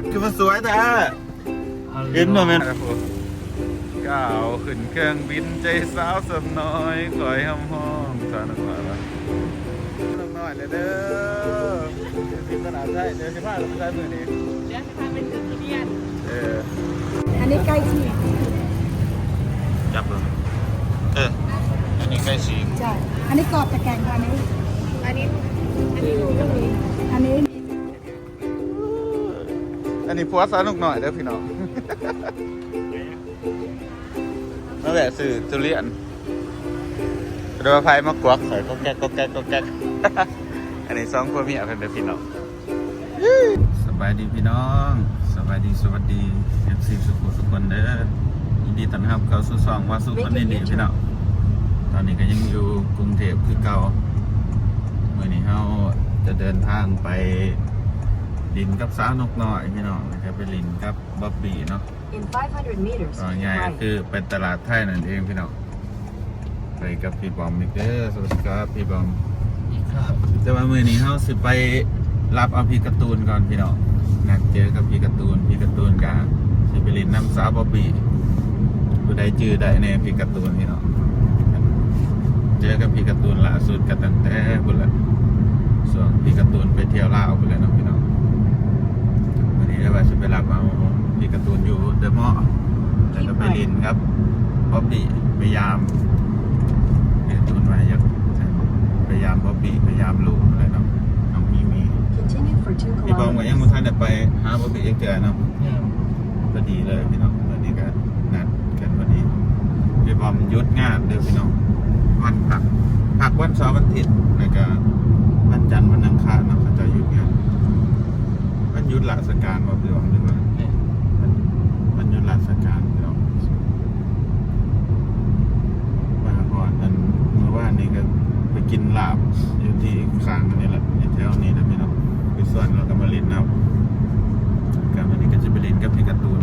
ดคือมันสวยแท้เห็นบ่แม่นก้าวขึ้นเครื่องบินใจสาวสำน้อยคอยห้อมห้องสาวนกว่าละนกน้อยเลยเด้อบินสนามใช่เดี๋ยวสิพาเราไปใช้มือนี้เดี๋ยวจะพาไปถึงทุเรียนเอออันนี้ใกล้ที่จับเลยเอออันนี้ใกล้ชิงใช่อันนี้กรอบแต่แกงค่ะอันนี้อันนี้อันนี้หนูต้องมีอันนี้อั นนี้พัวสาวนกหน้อยเด้อพี่น้องมาแหละสื่อทุเรียนเรือพายมากวักใส่ก็แก๊กก็แก๊กก็แก๊กอันนี้สองคนเมียเพิ่นเป็นพี่น้องสบายดีพี่น้องสบายดีสวัสดีเอฟซีสุขุสุขคนเด้อยินดีต้อนรับเข้าสู่ซองว่าสุขคนดีดีพี่น้องตอนนี้ก็ยังอยู่กรุงเทพคือเก่าเมื่อนี้เฮาจะเดินทางไป ลินกับสาวนกน้อยพี่น้องนะครับไปลินกับบ๊อบบี้เนาะ In 500 meters, ก็ง่ายๆก็ right. คือเป็นตลาดไทยนั่นเองพี่น้องไปกับพี่บอมอีกเด้อสวัสดีครับพี่บอมแต่ว่ามือนี้เขาสิไปรับเอาพี่การ์ตูนก่อนพี่น้องนัดเจอกับพี่การ์ตูนพี่การ์ตูนกับสิไปเลินน้ำสาวบอบบี้ผู้ใดจื้อได้ในพี่การ์ตูนพี่น้องเจอกับพี่การ์ตูนล่าสุดกันตั้งแต่พุ่นละส่วนพี่การ์ตูนไปเที่ยวลาวพุ่นเลยเนาะพี่ น้องวันนี้ได้ว่าจะไปรับเอาพี่การ์ตูนอยู่เดอะมอลล์แล้วก็ไปลินครับบ๊อบบี้พยายามเรียนจูนมาอยากพยายามบ๊อบบี้พยายามลูกอะไรเนาะน้องมีมี Continue for 2พี่บอมก็ยัง kilometers. ไม่ทันได้ไปหาบ๊อบบี้เอกเตือเนาะพอดีเลยพี่น้องวันนี้ก็นัดกันพอดีพี่บอมหยุดงานเด้อพี่น้องวันพักพักวันเสาร์วันอาทิตย์แล้วก็วันจันทร์วันอังคารเนาะเขาจะหยุดงานวันห ยุดราชการว่าพี่บอมหรือว่าวันยุดราชการพี่น้องมาก่อนอันเมื่อวานนี้ก็ไปกินลาบอยู่ที่ข้างนี่แหละอยู่แถวนี้นะพี่น้องไปส่วนเราก็มาเล่นน้ำกันวันนี้ก็จะไปเล่นกับพี่การ์ตูน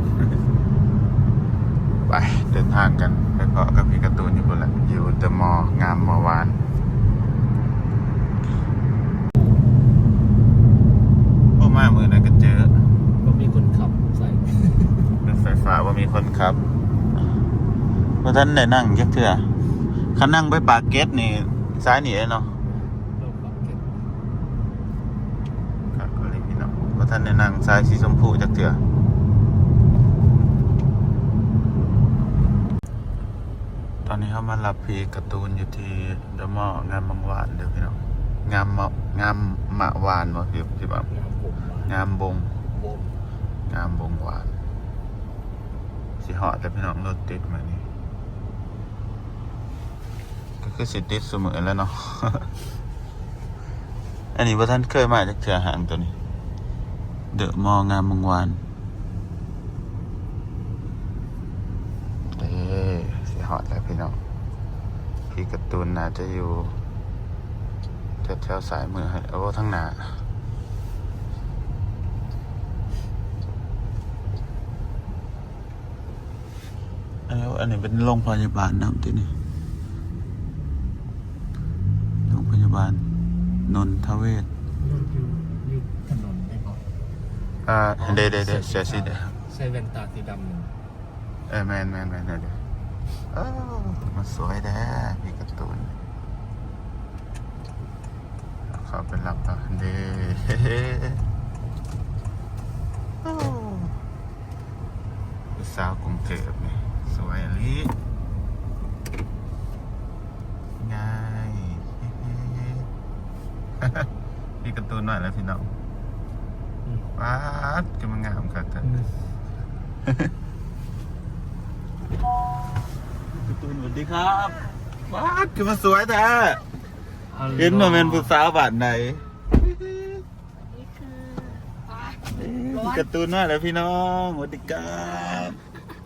ไปเดินทางกันไปเพาะกับพี่การ์ตูนอยู่บนแหละอยู่เดอะมอลล์งามเมื่อวานพวกมามือนั้นก็เจอ ก็มีคนขับใส่ รถไฟฟ้าว่ามีคนขับว่า ท่านได้นั่งยักเถื่อคันนั่งไปปากเกร็ดนี่ซ้ายนี่เองเนาะครับก็เลยพี่น้องว่าท่านได้นั่งซ้ายสีชมพูจักเถื่อตอนนี้เขามารับพีการ์ตูนอยู่ที่เดอะมอลล์งามบางหวานเดี๋ยวพี่น้องงามมะงามมะหวานวะพี่พี่บ้างงามผมมางามบงงามบงหวานสิเหอแต่พี่น้องรถติดมานี่ก็ คือสิติดเสมอแล้วเนาะ อันนี้ว่าท่านเคยมาจากเถื่อหางตัวนี้ เดอะมองามบงวานเอ้สิเหอดแล้วพี่น้อง พี่กร์ตูนน่าจะอยู่แถวสายมือให้โอ้ทั้งหนาอันนี้อันนี้เป็นโรงพยาบาลนะที่นี่โรงพยา บาล นนทเวศอยู่อยู่อยู่ถนนได้ก่อนอ่าเดเดเดเสียสิเดใส่แว่นตาสีดำหนึ่งเออแมนแมนแมนเดเดเออมันสวยแท้พี่การ์ตูนเขาเป็นรับอะเดโอ้ผู้สาวกรุงเทพนี่สวยอลิง่าย พี่ การ์ตูนหน่อยแล้วพี่น้องอืมว้าดจะมันงามครับท่านการ์ตูนสวัสดีครับว้าดคือมันสวยแท้เห็นว่าเป็นผู้สาวบ้านไหนนี่คือพี่การ์ตูนหน่อยแล้วพี่น้องสวัสดีครับ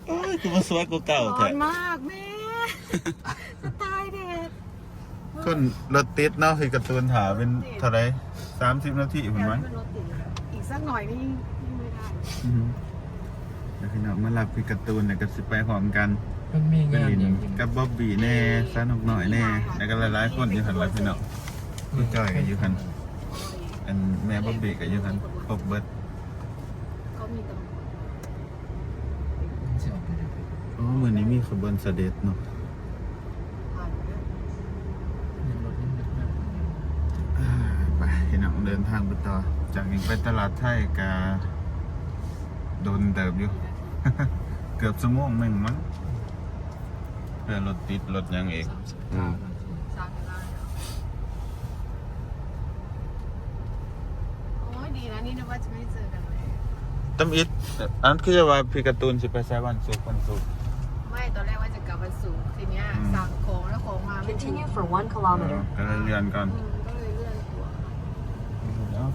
โอ้ยคือมันสวยกว่าเก่าร้อแท้นมากแม่จะตายเด็ดคนรถติดเนาะพี่การ์ตูนถาเป็นเท่าไหร สามสิบนาทีผมมั้งเป็นรถติดอีกสักหน่อยนี่ยิ่งไม่ได้อือฮึเดี๋ยวพี่น้องมารับพี่การ์ตูนเนี่ยก็สิไปพร้อมกันมันมีไปงานลินอย่างนี้กับบ๊อบบี้แน่สนุกหน่อยแน่แล้วก็หลายๆคนอยู่หันหลังพี่น้องพี่จ้อยก็อยู่หัน อันแม่บ๊อบบี้ก็อยู่หันครบเบิดเขามีตำรวจจะออกไปได้ไหมอ๋อมือนี้มีขบวนเสด็จเนาะ ผ่านไปแล้ว ยังรถยังเล็กมาก อ่าไปพี่น้อง เดินทางไปต่อ จากนี้ไปตลาดไทยกาโดนเติบอยู่ เกือบชั่วโมงหนึ่งมั้งเพื่อรถติดรถหยังเองสามสิบเก้านาทีสร้างกันได้แล้วโอ้ยดีนะนี่นึกว่าจะไม่เจอกันเลยตำอิดอันนั้นคือจะว่าพี่การ์ตูนสิไปใช้วันศุกร์วันศุกร์ไม่ตอนแรกว่าจะกลับวันศุกร์ทีเนี้ยอืมสั่งของแล้วของมาไม่ถึง Continue for one อ๋อ kilometer. ก็เลยเรียนก่อน อืมก็เลยเลื่อนตัว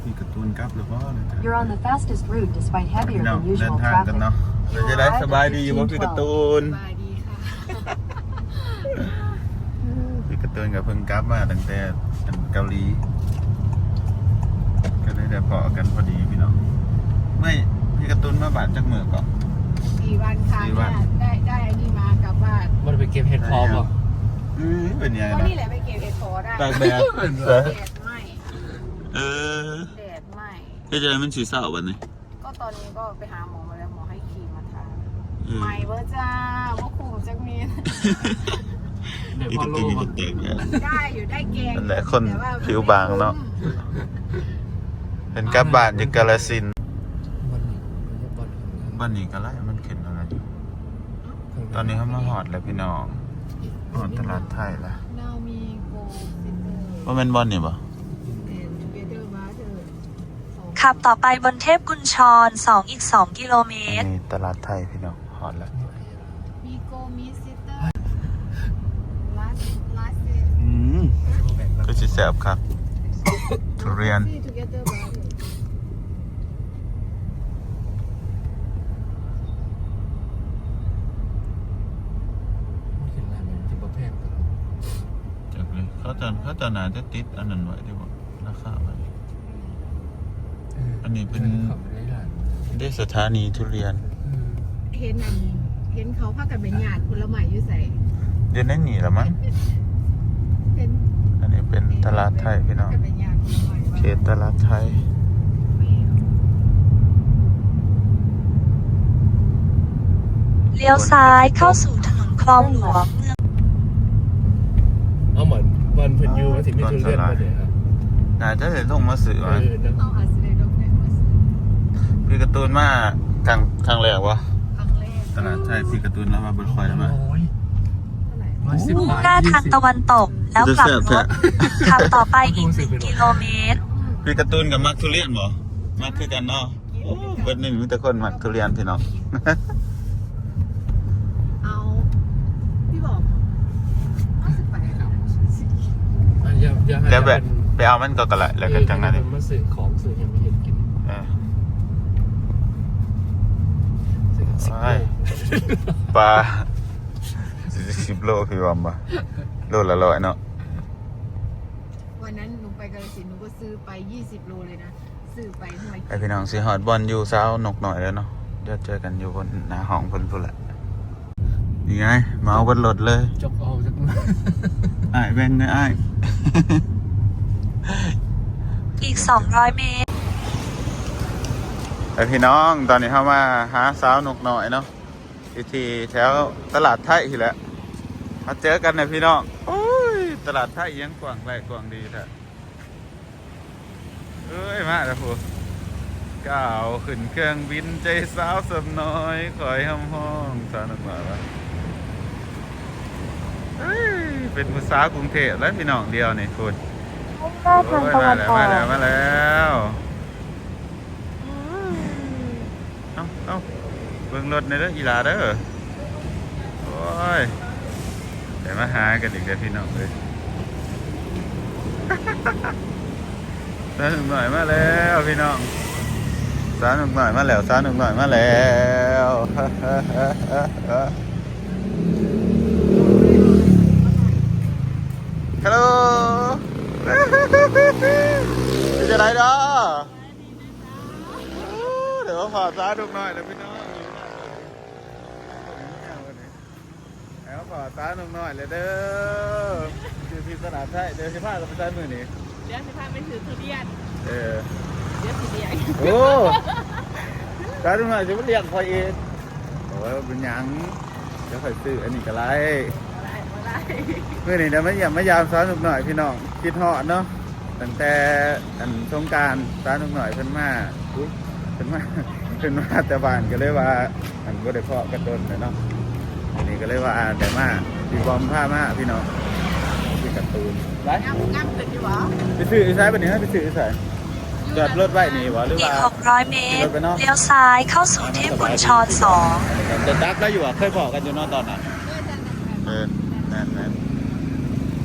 แล้วพี่การ์ตูนกลับหรือเปล่าเนี่ยจ้ะ You're on the fastest route despite พี่ heavier น้อง than เดิน usual ทางกัน traffic. เนาะเราจะได้สบายดีอยู่บ่พี่การ์ตูนสบายดีค่ะ พี่การ์ตูนกับเพิ่งกลับมาตั้งแต่เกาหลี ก็เลยได้พอกันพอดีพี่น้องไม่พี่การ์ตูนมาบาดจากมือก่อน สี่วันค่ะสี่วัเนี่นยได้ได้อันนี้มากลับบ้านมันไปเก็บเห็ดพร้อมเหรออือเป็นยังไงก็นะนี่แหละไปเก็บเอ็ดฟอร์ได้ตากแดดแดดไหม เออ แดดไหม ที่จะมันสีเศร้าวันนี้ก็ตอนนี้ก็ไปหาหมอมาแล้วหมอให้ครีมมาทาเออใหม่เบอร์จ้าว่าคุมจักมีนเดี๋ยวพี่พอการ์โลตูนมาจะเต็มเนี่ยได้อยู่ได้เกงนั่นแหละคนแต่ว่าผิวบางเนอะเป็นกลับบ้านอยู่กาลสินธุ์วันนี้บอลบ้านนี้ก็ไล่มันขึ้นอะไรอยู่ตอนนี้เขามาหอดแล้วพี่น้องหอดตลาดไทยแล้วนามีโกซิเตอร์ว่าเป็นบอลนี่ปะ ขับต่อไปบนเทพกุญชร2อีก2กิโลเมอันตร นี้ตลาดไทยพี่น้องหอดแล้ว มีโกมีซิเตอร์ลาสลาสเซอืมก็จะแสบครับ ทุเรียนทูเกเดอร์มาเธอเห็นอะไรไหมที่ประเภทกันจากเลยเขาจะเขาจะนาจะติดอันนั้นไว้ดีกว่าราคาไว้ อันนี้เป็นขับไม่ได้หลายได้สถานีทุเรียน เห็นอันเห็นเขาพากันเป็นญาติคนละใหม่อยู่ใส่เดี๋ยวนี้หนีแล้วมั้ง เป็นอันนี้เป็นตลาดไทยพี่น้อง พากัเป็นญาติคนละใหม่เขตตลาดไทย เลี้ยวซ้ายเข้าสู่ถนนคลองหลวงเมืองเอาเหมือนวันเพิ่นยูมาถึงมีทุเรียนมาเลยครับ น่าจะเห็นลงมาสื่อเอว่าอเนอะเอาอาสเดดอกเนี่ยมาซื้อ พี่การ์ตูนมาครั้งครั้งแรกวะครั้งแรกตลาดไทยพี่การ์ตูนแล้วมาบนคอยแล้วมาโอ้ยเท่าไหร่ร้อยสิบมุ่งบาทหน้าทางตะวันตกแล้วกลับรถขับต่อไปอีก1กิโลเมตร พี่การ์ตูนกับมักทุเรียนบ่มักคือกันเนาะโอ้เบิดนี่มีแต่คนมักทุเรียนพี่น้องเอาพี่บอกเอาสิบแปดอะอย่าอย่าให้แล้วแบบไปเอามันก็กระไรแล้วก็จังนั้นเอเอองมาซื้อของซื้อยังไม่เห็นกิน เออ ซื้อกัน สิบว้ายปลาสิบโลพี่บอมบ่โลละร้อยเนาะวันนั้นหนูไปกาฬสินธุ์หนูก็ซื้อไป20โลเลยนะซื้อไปทำไมไอพี่น้องสิฮอดบอลอยู่สาวนกหน่อยแล้วเนาะเดี๋ยวเจอกันอยู่บนหน้าห้องเพิ่นพุ่นแหละนี่ไงเมาบนรถเลยจกเอาจากมืออ้ายแบ่งเลยอ้ายอีก200เมตร ไอพี่น้องตอนนี้เข้ามาหาสาวนกหน่อยเนาะอยู่ที่แถวตลาดไทยทีแหละมาเจอกันนะพี่น้องโอ้ยตลาดไทยยังกว้างไกลกว้างดีแท้เอ้ยมาแล้วพูก้าวขึ้นเครื่องบินใจสาวสมน้อยคอยห้องห้องสาวนกหน่อยวะเอ้ยเป็นภาษาวกรุงเทพแล้วพี่น้องเดียวนี่คุณมุ่งหน้าทางตะวันออมาแล้วกมาแล้ว เอ้าเอาเบิ่งรถในเด้ออีหลาเด้อโอ้ยเดี๋ยวมาหากันอีกเด้อพี่น้องเลยสาหนุ่มหน่อยมาแล้วพี่น้องสาหนุ่มหน่อยมาแล้วสาหนุ่มหน่อยมาแล้วฮัลโหลจะไรเนาะเดี๋ย วมาขอซ้าดูหน่อยเดี๋ยพี่น้องแล้วขอซ้าดูหน่อยเลยเด้อคือที่ตลาดไทยเดี๋ยวสิพาเราไปใช้มือนี่เดี๋ยวสิพาไปถือทุเรียนเออเดี๋ยวสิเดียงโอ้ร้านหน่อยจะมาเรียกคอยเองโอ้ยเป็นยังเดี๋ยวคอยซื้ออันนี้ก็ไรเมื่อนี้เดี๋ยวไม่ยามไม่ยามซ้อนหนุกหน่อยพี่น้องคิดหาะเนาะตั้งแต่อันสงการซ้อนหนุกหน่อยเพิ่นมาอุ๊ย นมาเพิ่นมาแต่บ้านก็เลยว่าอันก็ได้เพาะกันโดนเลยเนาะอันนี้ก็เลยว่าแต่มาพี่บอมผ้ามาพี่น้องพี่การ์ตูนไปงามงามขึ้นอยู่หรอไปซื้ออีสายปะเนี่ยไปซื้ออีสายจอดรถไว้นี่หวะหรืออีกว่า600 เมตรเลี้ยวซ้ายเข้าสู่เทพบุญชรสองเดินดักแล้วอยู่อะเคยบอกกันอยู่เนอะตอนนั้นเออนั่นนั่น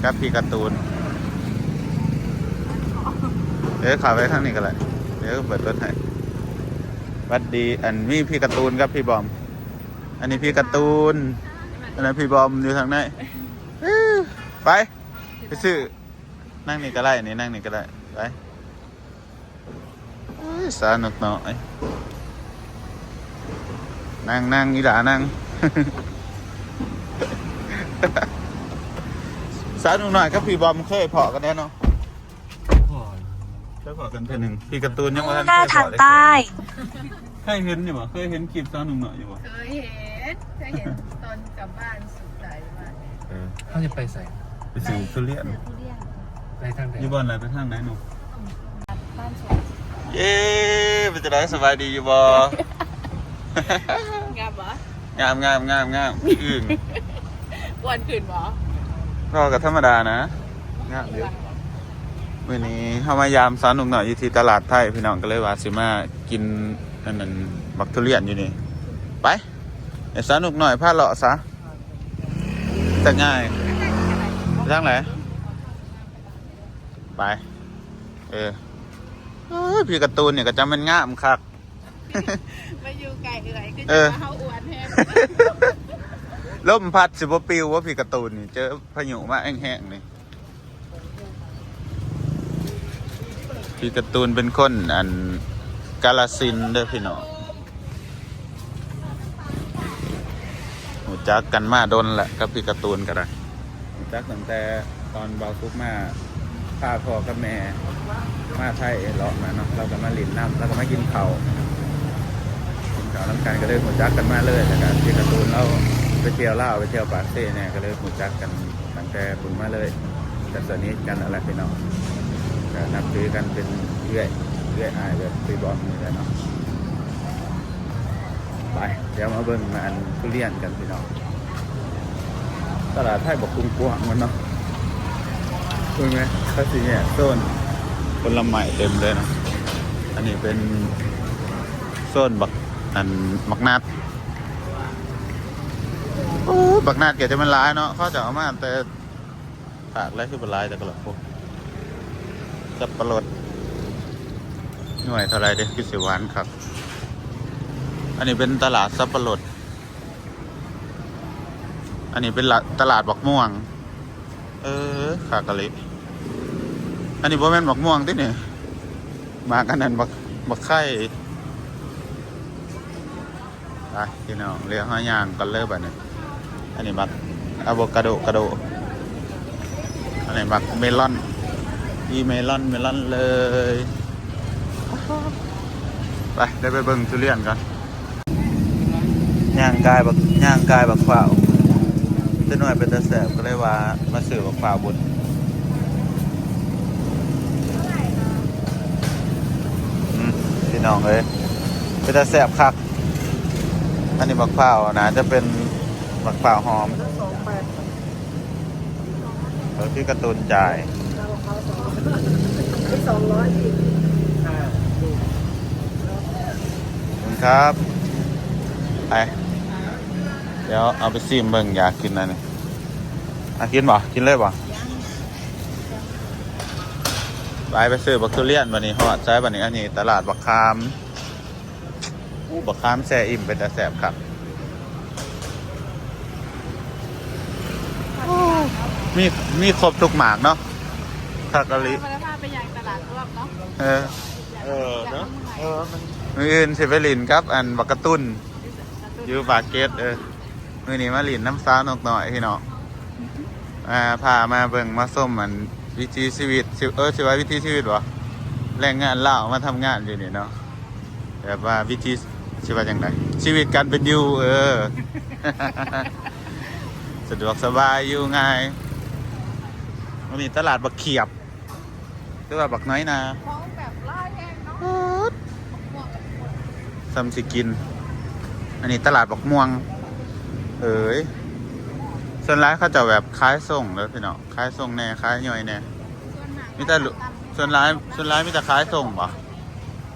กับพี่การ์ตูนเอ๊ะขับไปข้างนี้กันเลยเดี๋ยวเปิดรถให้ห วัดดี อันมีพี่การ์ตูนกับพี่บอม อันนี้พี่การ์ตูน อันนั้นพี่บอมอยู่ทางไหนไปไปซื้อนั่งนี่ก็ได้นี่นั่งนี่ก็ได้ไปเอ้ยสนุกหน่อยนั่งนั่งอีหลานั่งสานุกหน่อยครับพี่บอมเคยเพาะกันแน่เนาะ เคยเพาะกันเพื่อหนึ่งพี่การ์ตูนยังว่ามุ่งหน้าทางใต้เคยเห็นอยู่บ่เคยเห็นคลิปสนุกหน่อยอยู่บ่เคยเห็นเคยเห็นตอนกลับบ้านสุดใจมากเออเขาจะไปใส่ไปซื้อทุเรียนทุเรียนไปทางไหนอยู่บ้านอะไรไปทางไหนหนูบ้านสวนเย้เป็นจะได้สบายดีอยู่บ่งามเหรองามงามงามงามอึ่งวันขึ้นเหรอก็กับธรรมดานะงามเยอะ วันนี้เข้ามายามสาวหนุ่มหน่อยอยู่ที่ตลาดไทยพี่น้องก็เลยว่าสิมากินอันนั้นบักทุเรียนอยู่นี่ ไปเดี๋ยวสาวหนุ่มหน่อยพาเลาะซะจะง่ายไปทางไหนไป เออเอ้ยพี่การ์ตูนเนี่ยก็จำเป็นงามคักมาอยู่ไกลเอื่อยก็เอจะอมาเฮาอวนแฮงลมพัดสิบปิวว่าพี่การ์ตูนนี่เจอพายุมาแห้งๆนี่ พี่การ์ตูนเป็นคนอันกาลสินเด้อพี่น้องหูจักกันมาโดนแหละกับพี่การ์ตูนก็ได้หูจักตั้งแต่ตอนเบาทุกมาพาพ่อกับแม่มาไทยเลาะมาเนาะเราก็มาลินน้ำเราก็มากินข้ากินข้าน้ำกันก็เลยหูจักกันมาเลยแต่การพี่การ์ตูนเราไปเที่ยวเล่าไปเที่ยวปาเซ่เนี่ยก็เลยหูจักกันตั้งแต่ปุ่นมาเลยแต่สนิทกันอะไรพี่น้อง ก็นับถือกันเป็นเรื่อยเรื่อยอายแบบตีบอลนี่แหละเนาะไปเดี๋ยวมาเบิ่งมาอันทุเรียนกันพี่น้องตลาดไทยบอกกรุงกวางมันเนาะคุยไหมเขาสิเนี่ยโซนผลไม้เต็มเลยเนาะอันนี้เป็นโซนบักอันบักนาดบักนาดเกี่ยวจะมันร้ายเนาะเขาจะเอามาแต่ผากไรคือเป็นร้ายแต่ก็หลับพวก สับปะรดหน่วยเท่าไรเด็กพิเศษหวานครับ อันนี้เป็นตลาดสับปะรด อันนี้เป็นตลาดบักม่วง เออขากะลิอันนี้บ่แม่นบักม่วงที่นี่มากันนั่นบักบักไข่ไปพี่น้องเรียกห้อยางกันเลยบัดนี้อันนี้บักอะโวคาโดกระโดอันนี้บักเมลอน อีเมลอนเมลอนเลย ไปได้ไปเบิ่งทุเรียนกันย่างกายบักย่างกายบักฝ่าวจะหน่อยเป็นตะแสบก็เลยว่ามาซื้อบักฝ่าวบุญอืมพี่น้องเลยเป็นตะแสบคักอันนี้บักฝ่าวนะจะเป็นบักฝ่าวหอมแล้วที่การ์ตูนจ่าย สองร้อยพี่ ขอบ คุณครับ ไป เดี๋ยวเอาไปซิมเบิ่งอยากกินอะไรนี่อะกินบ่กินเลยบ่ไปไปซื้อบักทุเรียนวันนี้ฮอดใช้วันนี้อันนี้ ตลาดบักคามอู้บักคามแซ่อิ่มเป็นต่แสบครับ มีมีครบทุกหมากเนาะทักกะลิ เนาะเออ เออเนาะเออมันมืออื่นสิไปลินครับ อันบักกระตุ้นอยู่ปากเกตเออมือนี้มาลินน้ำซาวนกหน่อยพี่น้องอ่าพามาเบิ่งมาส้มมันวิถีชีวิตสิเออสิว่าวิถีชีวิตวะแรงงานเล่าวมาทำงานอยู่นี่เนาะแบบว่าวิถีชีวิตยังไงชีวิตการเป็นอยู่เออ สะดวกสบายอยู่ง่ายมันมีตลาดบักเขียบหรือว่าบักน้อยนา ของแบบไล่แห้งเนาะหมวกกับหมวก ซัมสิกิน อันนี้ตลาดบักม่วง เอ้ยส่วนร้ายเขาจะแบบคล้ายส่งเลยพี่น้องคล้ายส่งแน่คล้ายย่อยแน่ส่วนหนักมีแต่ลุ ส่วนร้ายส่วนร้ายมีแต่คล้ายส่งปะ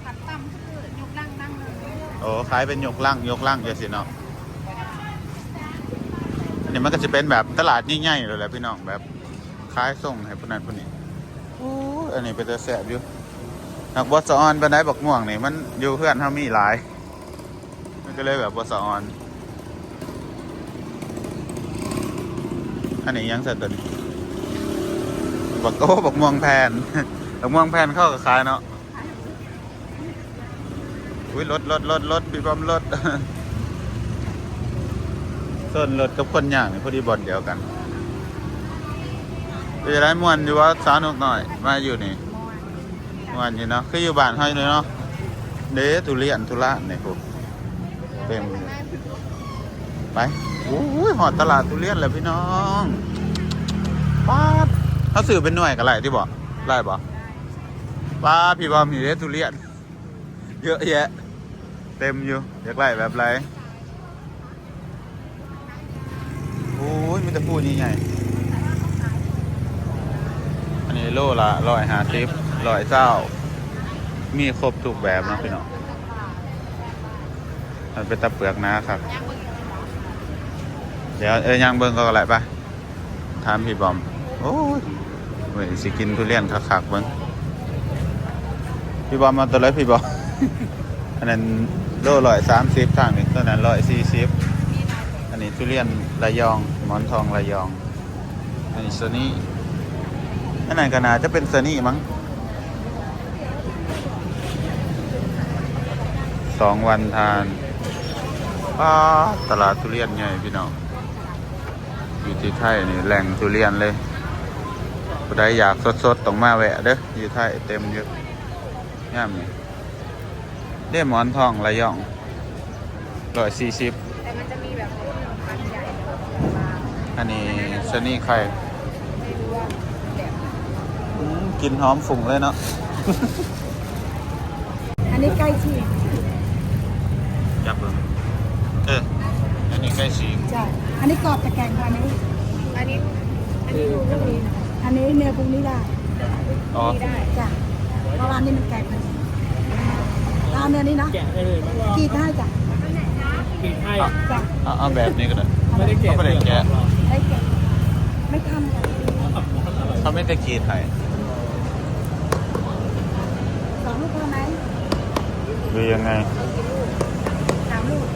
ผัดตำคือยกนั่งนั่งเลยโอ้คล้ายเป็นยกล่างยกล่างเดี๋ยวสิเนาะอันนี้มันก็จะเป็นแบบตลาดใหญ่ๆเลยแหละพี่น้องแบบคล้ายส่งให้พวกนั้นพวกนี้โอ้ยอันนี้เป็นตัวแสบอยู่ หากบอสออนเป็นได้บักม่วงนี่มันอยู่เพื่อนเขามีหลาย มันก็เลยแบบบอสออน อันนี้ยังเสร็จตัวนี้บักโอ้บักม่วงแพนบักม่วงแพนเข้ากับคลายเนาะอุ้ยรถรถรถรถพี่บอมรถส่วนรถกับคนอย่างนี่พอดีบอลเดียวกันไปร้มวนอยู่ว่าสาวนุกหน่อย มาอยู่นี่ วนอยู่เนาะคืออยู่บ้านให้เลยเนาะเด้ทุเรียนทุระเนี่ยพวกเต็มไปโอ้ยหอดตลาดทุเรียนเลยพี่น้องป้าดเขาสื่อเป็นหน่วยกันไรที่บอกไล่บอกป้าพี่บอมอยู่เด้ทุเรียน เยอะแยะ เต็มอยู่อยากไล่แบบไรโอ้ยมีแต่พูดนี่ไงอันนี้โลละร้อยห้าสิบ ร้อยเจ้า มีครบทุกแบบเนาะพี่น้องมันเป็นตะเปลือกนะครับ เดี๋ยวเอ้ยย่างเบิ้งก็อะไรปะถามพี่บอม โอ้ยเว้ยสิกินทุเรียนคักๆเบิ้งพี่บอมมาตัวเลยพี่บอม อันนั้นโลร้อยสามสิบทางนี้ตัวนั้นร้อยสี่สิบอันนี้ทุเรียนระยองหมอนทองระยอง อันนี้สนี่อันนั้นก็น่าจะเป็นสนี่มั้ง สองวันทานป้าตลาดทุเรียนใหญ่พี่น้องอยู่ที่ไทยนี่แหล่งทุเรียนเลยผู้ใดอยากสดๆต้องมาแวะเด้ออยู่ไทยเต็มเยอะย่ามนี่เรียหมอนทองระยองร้อยสี่สิบแต่มันจะมีแบบพันใหญ่อันนี้ชนี่ไข่ไม่รู้ว่าแบบกินหอมฝุ่งเลยเนาะ อันนี้ใกล้ชิด จับเบิ่งเออ อันนี้ใกล้ฉีกใช่อันนี้กรอบแต่แกงกว่านี้ อันนี้ อันนี้ดูพวกนี้นะอันนี้เนื้อพวกนี้ได้อ๋อ นี่ได้ จ้ะเพราะว่าอันนี้มันแกงกันเอาเนื้อนี้นะแกะได้เลยมั้งกีดให้จ้ะกินให้จ้ะเอาเอาแบบนี้ก็ได้ ไม่ได้แกะเขาไม่ได้แกะได้แกงไม่ทำกันเขาไม่ได้กรีดไข่สองลูกพอไหมหรือยังไง สามลูก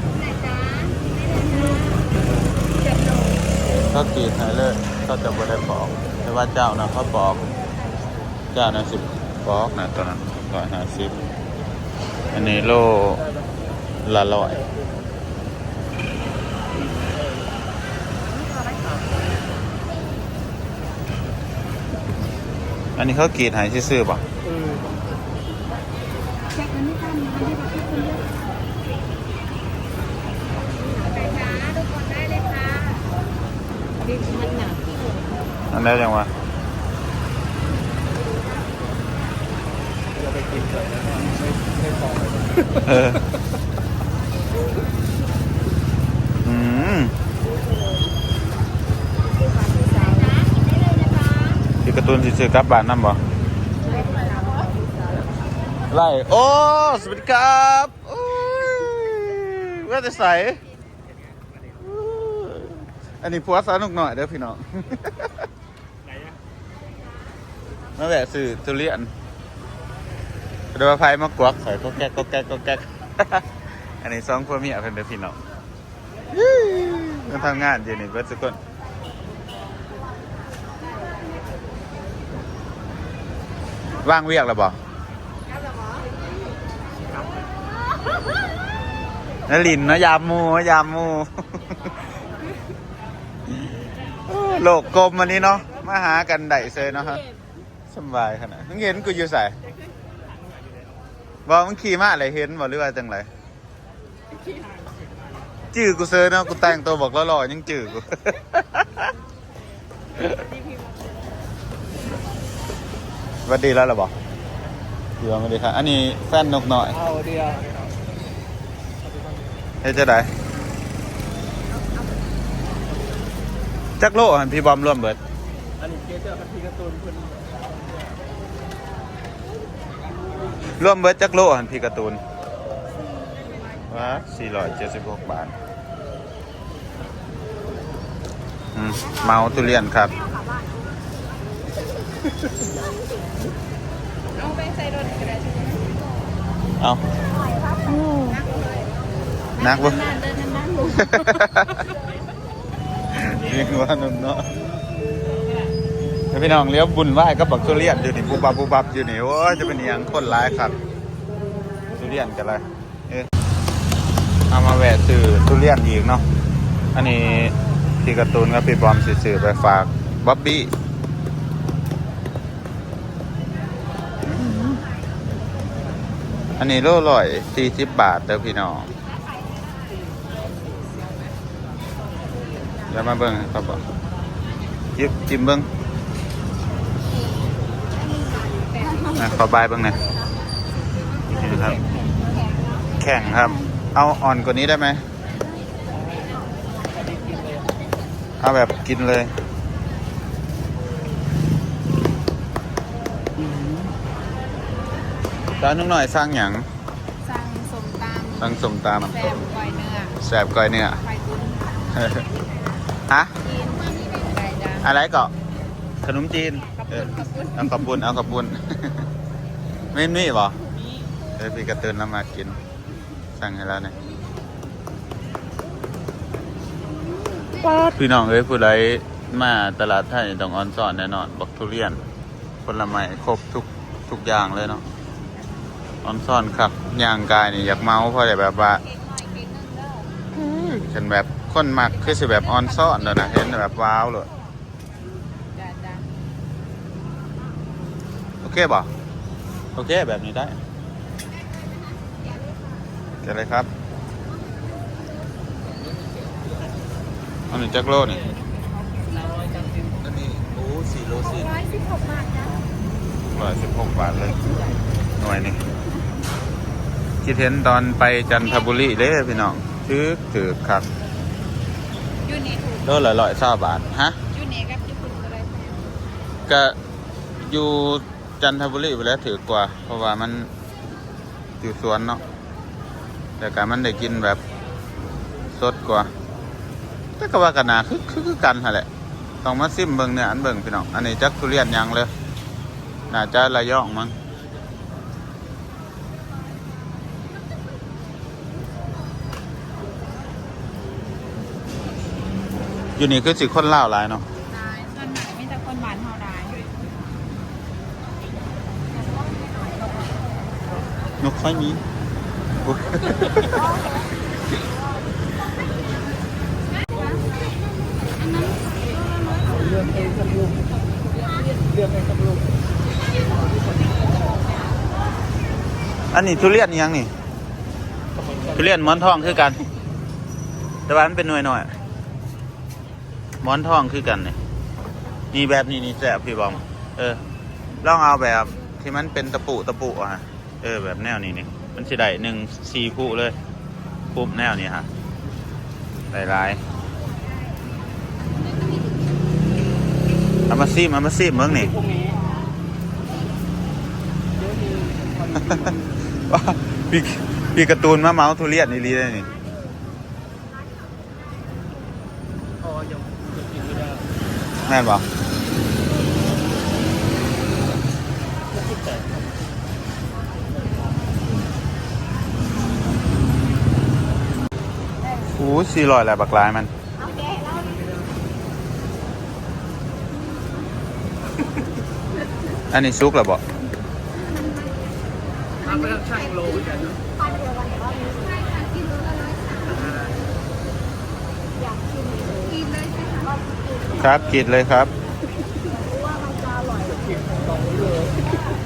ก็กรีดไข่เลยก็จะไม่ได้ปอกแต่ว่าเจ้านะเขาปอก เจ้านะสิบปอกนะตัวนั้นร้อยห้าสิบอันนี้โลละร้อยอันนี้เขากรีดหายซื่อๆป่ะ เออ แกงอันนี้ทำอันนี้เราคิดคนเยอะ ไปจ้าทุกคนได้เลยค่ะดิ มันหนักอันนี้ยังวะจะไปกินกันนะไม่ไม่พอเอออืมพี่การ์ตูนสิซื้อกลับบ้านนั่นบ่ไล่โอ้สวัสดีครับโอ้ยว่าจะใส่ อันนี้ผัวสานุกหน่อยเด้อพี่น้องไหนอะมาแวะซื้อทุเรียนเดี๋ยวไฟมากวักใส่ก็แก๊กก็แก๊กก็แก๊กอันนี้ซองพ่อเมียเพิ่นเด้อพี่น้องมันทำงานอยู่นี่เบิดสุกคนว่างเวียกแล้วบ่นลินเนาะยามหมูยามหมู โลกกลมวันนี้เนาะมาหากันได้เซยเนาะฮะสำบายขนาดมึงเห็นกูอยู่ใส่บอกมึงขี่มาอะไรเห็นบอกหรือว่าจังไรจื้อกูเซอร์เนาะกูแต่งตัวบอกหล่อๆยังจื้อกูสวัสดีแล้วเหรอบอกอยู่ว่าไม่ดีครับอันนี้แฟนนกหน่อยเอาเดียวเฮ้ยจะได้ จักโลหันพี่บอมร่วมเบิด อันนี้เกเจอร์กับพี่การ์ตูนคนร่วมเบิดจักโลหันพี่การ์ตูนว้า476บาทอืมเมาทุเรียนครับ เอาไปใส่รถก็ได้ใช่ไหมเอานักบ่ นานเดินนานๆลูก เรียกว่านุ่นเนาะเดี๋ยวพี่น้องเลี้ยวบุญไหว้ก็บักทุเรียนอยู่นี่บูบับบูบับอยู่นี่โอ้ยจะเป็นอหยังคนร้ายครับทุเรียนกันเลยเอ๊ะเอามาแวะซื้อทุเรียนอีกเนาะอันนี้พี่การ์ตูนกับพี่บอมสิซื้อไปฝากบ๊อบบี้อันนี้โลร้อยสี่สิบบาทเด้อพี่น้อง ดี๋ยวมาเบิ่งให้ครับบอกจิ้มจิ้มเบิ่งนะขอบายเบิ่งหน่อยนี่นะครับ แข่งครับ เอาอ่อนกว่านี้ได้ไหมเอาแบบกินเลยร้านนึงหน่อยสร้างหยังสั่งสมตามสร้างสมตามแซมก้อยเนื้อแสบก้อยเนี่ยไข่ตุ้น ฮะกินไก่จ้าอะไรเกาะขนมจีนขอบเอคุณอขอบคุณเอาขอบบุญเอาขอบบุญไม่มีบ่เออพี่กระตือนแล้วมากิน สั่งให้แล้วเนี่ยพี่น้องเอ้ยผู้ใดมาตลาดไทยต้องออนสอนแน่นอนบักทุเรียนผลไม้ครบทุกทุกอย่างเลยเนาะออนซ่อนครับย่างกายนี่อยากเมาเพราะแบบว่าฉันแบบ คนมักคือสิแบบออนซ่อนเลยนะเห็นแบบว้าวเลยจ้าจ้าโอเคบ่โอเคแบบนี้ได้เจะเลยครับอันนี้จักโลนี่อันนี้โอ้สี่โลสี่ร้อยสิบหกบาทจ้าร้อยสิบหกบาทเลยหน่วยนี่คิดเห็นตอนไปจันทบุรีเลยพี่น้องถือถือครับ ยูนี่ถูกโลละร้อยเศร้าบาทฮะยูนี่กับญี่ปุ่นก็ได้ก็อยู่จันทบุรีไปแล้วถือกว่า เพราะว่ามันอยู่สวนเนาะแต่การมันได้กินแบบสดกว่าแต่ก็ว่ากันนะคือคือคือกันหั่นแหละต้องมาซิมเบิ่งเนี่ยอันเบิ่งพี่น้องอันนี้จักทุเรียนยังเลยน่าจะระยองมั้ง อยู่นี่คือสิคนล่าวหลายเนาะได้ส่วนใหญ่มีแต่คนบ้านเฮาได้นกค่อยมีอุ๊ยอันนี้ทุเรียนอิหยังนี่ ทุเรียนหมอนทองคือกัน แต่ว่ามันเป็นหน่วยหน่อยห ม้อนทองคือกันเนี่ยนี่แบบนี้นี่แซ่บพี่บอมเออลองเอาแบบที่มันเป็นตะปูตะปูอะฮะเออแบบแนวนี้นี่มันสิได้หนึ่งสี่คู่เลยปุ๊บแนวนี้ฮะหลายลายๆเอามาซีมเอามาซีมเมืองนี่พี่พี่การ์ตูนมาเมาส์ทุเรียนนี่ลีได้นี่ แม่นบ่ก็คิดแต่อู้สี่ร้อยแหละบักลายมัน อันนี้ซุกเหรอบ่ทำไปแล้วช่างโลกัน ครับกินเลยครับ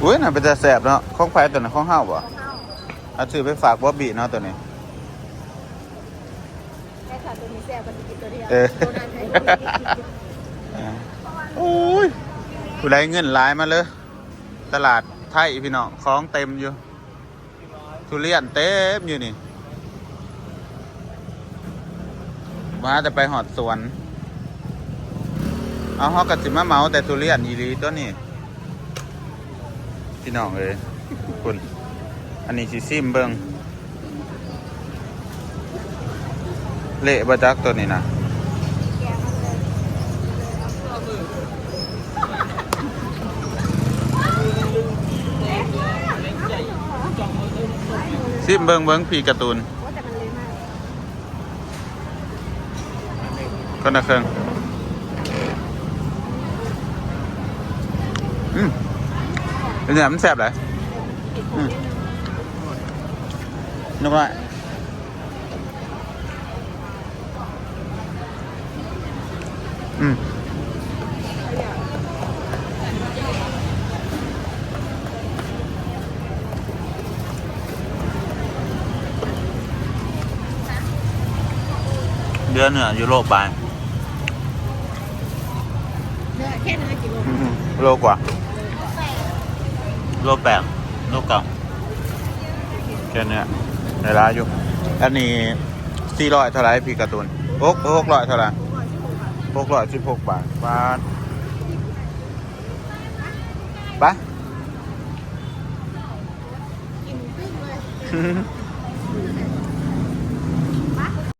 อุ้ยน่ะเป็นจะแสบเนาะของไฟตัวนั้นของเฮาบ่เอาซื้อไปฝากบ๊อบบี้เนาะตัวนี้ถ้าตัวนี้แซ่บก็จะกินตัวเดียวเออตัวนั้นให้โอ้ยผู้ใดเงินหลายมาเลย ตลาดไทยพี่น้องของเต็มอยู่ทุเรียนเต็มอยู่นี่มาจะไปหอดสวน เอาฮอกกะสิมาเมาแต่ทุเรียนอีหลีตัวนี้พี่น้องเอ้ยคุณอันนี้สิซิมเบิงเละบะจักตัวนี้นะซิมเบิงเบิงผีการ์ตูนว่าแต่มันลยมากก็นะเครื่อง อืมเป็นไงมันแซ่บเลยอืมนึกว่าอืมเดือนเหนือยุโรปบานเนื้อแค่เนื้อกิโลอืมโลกว่า โลแปดโลเก่าแค่เนี้ยในร้านอยู่ อันนี้สี่ร้อยเท่าไรพี่การ์ตูนหกหกร้อยเท่าไรหกร้อยสิบหกบาทบาทไป